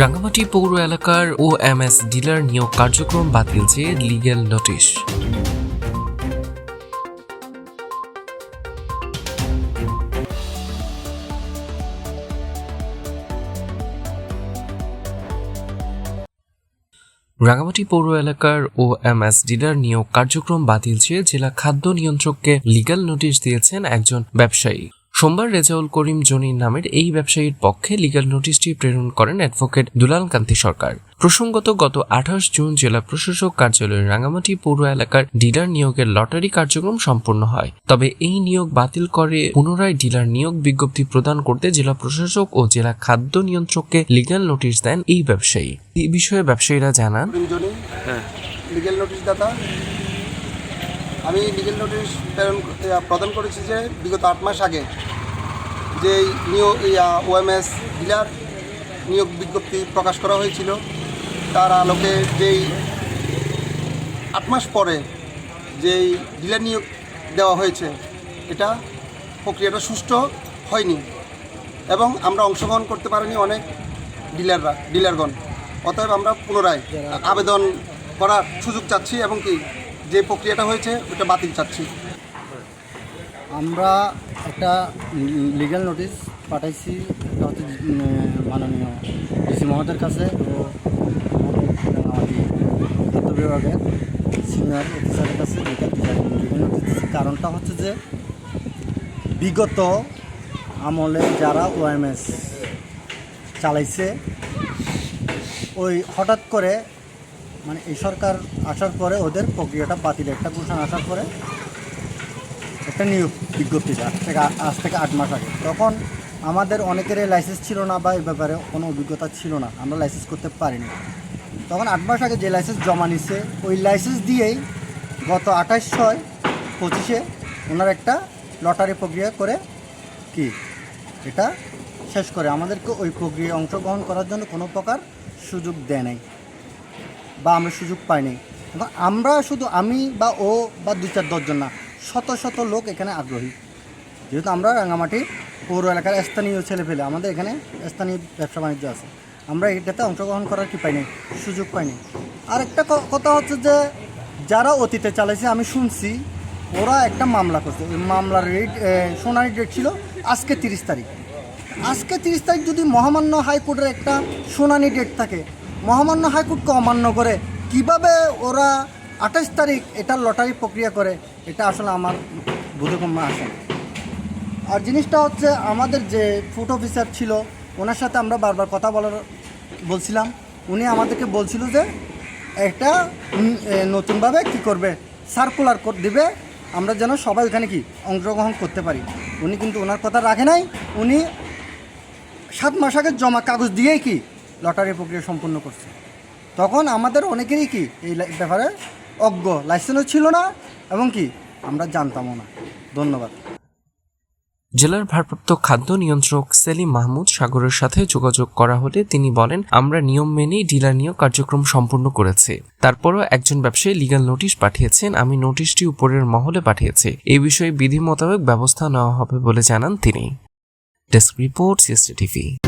রাঙ্গামাটি পৌর এলাকার ও M S dealer নিয়োগ কার্যক্রম বাতিল চেয়ে লিগ্যাল নোটিশ রাঙ্গামাটি পৌর এলাকার ও এম এস ডিলার নিয়োগ কার্যক্রম বাতিল চেয়ে জেলা খাদ্য নিয়ন্ত্রককে লিগ্যাল নোটিশ দিয়েছেন একজন ব্যবসায়ী। সোমবার রেজাউল করিম জনির নামের এই ব্যবসায়ীর পক্ষে লিগ্যাল নোটিশটি প্রেরণ করেন অ্যাডভোকেট দুলাল কান্তি সরকার। প্রসঙ্গত গত আঠাশ জুন জেলা প্রশাসক কার্যালয়ের রাঙ্গামাটি পৌর এলাকার ডিলার নিয়োগের লটারি কার্যক্রম সম্পন্ন হয়। তবে এই নিয়োগ বাতিল করে পুনরায় ডিলার নিয়োগ বিজ্ঞপ্তি প্রদান করতে জেলা প্রশাসক ও জেলা খাদ্য নিয়ন্ত্রককে লিগ্যাল নোটিশ দেন এই ব্যবসায়ী। এই বিষয়ে ব্যবসায়ীরা জানান নোটিশ দাতা আমি লিগেল নোটিশ প্রেরণ প্রদান করেছি যে বিগত আট মাস আগে। যে নিয়োগ ওএমএস ডিলার নিয়োগ বিজ্ঞপ্তি প্রকাশ করা হয়েছিল, তার আলোকে যেই আট মাস পরে যেই ডিলার নিয়োগ দেওয়া হয়েছে, এটা প্রক্রিয়াটা সুষ্ঠু হয়নি এবং আমরা অংশগ্রহণ করতে পারিনি অনেক ডিলাররা, ডিলারগণ। অতএব আমরা পুনরায় আবেদন করার সুযোগ চাচ্ছি এবং কি যে প্রক্রিয়াটা হয়েছে, ওটা বাতিল চাচ্ছি। আমরা একটা লিগ্যাল নোটিশ পাঠাইছি মাননীয় ডিসি মহোদয়ের কাছে ও বিভাগের সিনিয়র অফিসারের কাছে কারণটা হচ্ছে যে বিগত আমলে যারা ওএমএস চালাইছে, ওই হঠাৎ করে মানে এই সরকার আসার পরে ওদের প্রক্রিয়াটা বাতিল, একটা ঘোষণা আসার পরে একটা নিয়োগ বিজ্ঞপ্তিটা আজ থেকে আজ থেকে আট মাস আগে। তখন আমাদের অনেকেরই লাইসেন্স ছিল না বা এই ব্যাপারে কোনো অভিজ্ঞতা ছিল না, আমরা লাইসেন্স করতে পারিনি। তখন আট মাস আগে যে লাইসেন্স জমা নিছে, ওই লাইসেন্স দিয়েই গত আঠাশ ছয় পঁচিশে ওনার একটা লটারি প্রক্রিয়া করে কি, এটা শেষ করে। আমাদেরকে ওই প্রক্রিয়ায় অংশগ্রহণ করার জন্য কোনো প্রকার সুযোগ দেয় নাই বা আমরা সুযোগ পাইনি আমরা শুধু আমি বা ও বা দু চার দশজন না শত শত লোক এখানে আগ্রহী। যেহেতু আমরা রাঙামাটি পৌর এলাকার স্থানীয় ছেলে পেলে আমাদের এখানে স্থানীয় ব্যবসা বাণিজ্য আছে। আমরা এটাতে অংশগ্রহণ করার কি পাইনি? সুযোগ পাইনি। আর একটা কথা হচ্ছে যে, যারা অতীতে চালাইছে, আমি শুনছি, ওরা একটা মামলা করছে। মামলার রেট সোনারি ডেট ছিল আজকে তিরিশ তারিখ। আজকে তিরিশ তারিখ যদি মহামান্য হাইকোর্টের একটা শুনানি ডেট থাকে, মহামান্য হাইকোর্টকে অমান্য করে কীভাবে ওরা আঠাশ তারিখ এটা লটারি প্রক্রিয়া করে এটা আসলে আমার বোধগম্য আসে। আর জিনিসটা হচ্ছে আমাদের যে ফুড অফিসার ছিল, ওনার সাথে আমরা বারবার কথা বলার, বলছিলাম। উনি আমাদেরকে বলছিল যে একটা নতুনভাবে কি করবে সার্কুলার দিবে, আমরা যেন সবাই ওখানে কি অংশগ্রহণ করতে পারি। উনি কিন্তু ওনার কথা রাখে নাই, উনি সাত মাস আগে জমা কাগজ দিয়েই কি লটারি প্রক্রিয়া সম্পূর্ণ করছে। তখন আমাদের অনেকেরই কি এই ব্যাপারে অজ্ঞ লাইসেন্সও ছিল না এবং কি? আমরা জানতামও না। ধন্যবাদ। জেলার ভারপ্রাপ্ত খাদ্য নিয়ন্ত্রক সেলিম মাহমুদ সাগরের সাথে যোগাযোগ করা হলে তিনি বলেন, আমরা নিয়ম মেনেই ডিলার নিয়োগ কার্যক্রম সম্পূর্ণ করেছি। তারপরও একজন ব্যবসায়ী লিগ্যাল নোটিশ পাঠিয়েছেন, আমি নোটিশটি উপরের মহলে পাঠিয়েছি। এই বিষয়ে বিধি মোতাবেক ব্যবস্থা নেওয়া হবে বলে জানান তিনি। Desk report CST TV